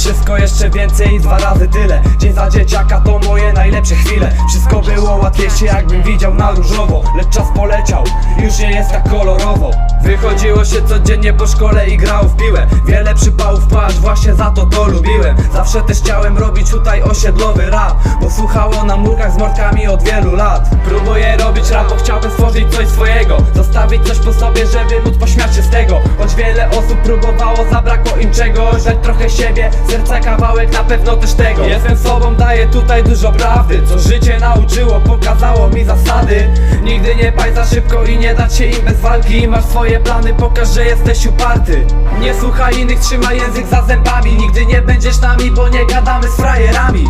wszystko jeszcze więcej i dwa razy tyle. Dzień za dzieciaka to moje najlepsze chwile. Wszystko było łatwiejsze jakbym widział na różowo Lecz czas poleciał, już nie jest tak kolorowo Wychodziło się codziennie po szkole i grało w piłę. Wiele przypałów patrz, właśnie za to to lubiłem. Zawsze też chciałem robić tutaj osiedlowy rap Bo słuchało na murkach z mordkami od wielu lat. Próbuję robić rap, bo chciałbym stworzyć coś swojego. Zostawić coś po sobie, żeby móc pośmiać się z tego. Choć wiele osób próbowało, zabrakło im czegoś Dać trochę siebie, serca kawałek, na pewno też tego. Jestem sobą, daję tutaj dużo prawdy. Co życie nauczyło, pokazało mi zasady. Nigdy nie paj za szybko i nie dać się im bez walki. Masz swoje plany, pokaż, że jesteś uparty. Nie słuchaj innych, trzymaj język za zębami. Nigdy nie będziesz nami, bo nie gadamy z frajerami.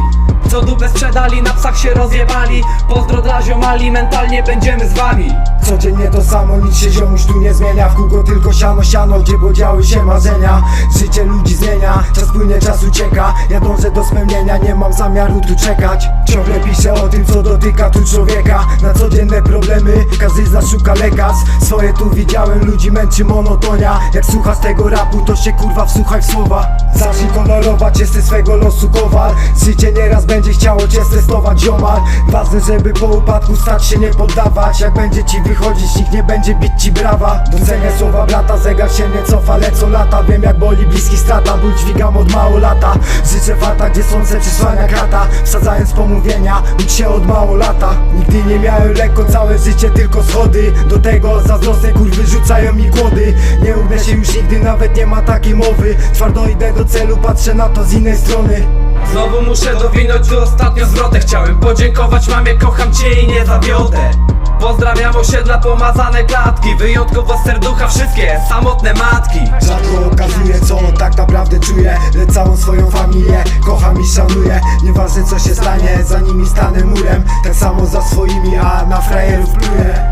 Co dupę sprzedali, na psach się rozjebali. Pozdro dla ziomali, mentalnie będziemy z wami. Codziennie to samo, nic się ziomuś tu nie zmienia. W kółko tylko siano, siano, gdzie podziały się marzenia. Życie ludzi zmienia, czas płynie, czas ucieka. Ja dążę do spełnienia, nie mam zamiaru tu czekać. Ciągle piszę o tym, co dotyka tu człowieka. Na problemy, każdy z nas szuka lekarstw Swoje tu widziałem, ludzi męczy monotonia. Jak słuchasz tego rapu, to się kurwa wsłuchaj w słowa. Zacznij honorować, jesteś swego losu kowal. Życie nieraz będzie chciało cię stresować ziomal Ważne, żeby po upadku stać się nie poddawać. Jak będzie ci wychodzić, nikt nie będzie bić ci brawa. Docenię słowa brata, zegar się nie cofa, lecą strata, ból dźwigam od mało lata. Życzę farta, gdzie słońce przysłania krata Wsadzając pomówienia, ucz się od mało lata. Nigdy nie miałem lekko, całe życie tylko schody. Do tego zazdrosne kurwy rzucają mi głody. Nie ugnę się już nigdy, nawet nie ma takiej mowy. Twardo idę do celu, patrzę na to z innej strony. Znowu muszę dowinąć tu ostatnio zwrotę Chciałem. Podziękować mamie, kocham cię i nie zawiodę Pozdrawiam osiedla, pomazane klatki Wyjątkowo serducha wszystkie, samotne matki. Rzadko okazuje co tak naprawdę czuję Lecz całą swoją familię kocham i szanuję. Nieważne co się stanie, za nimi stanę murem Tak samo za swoimi, a na frajerów pluję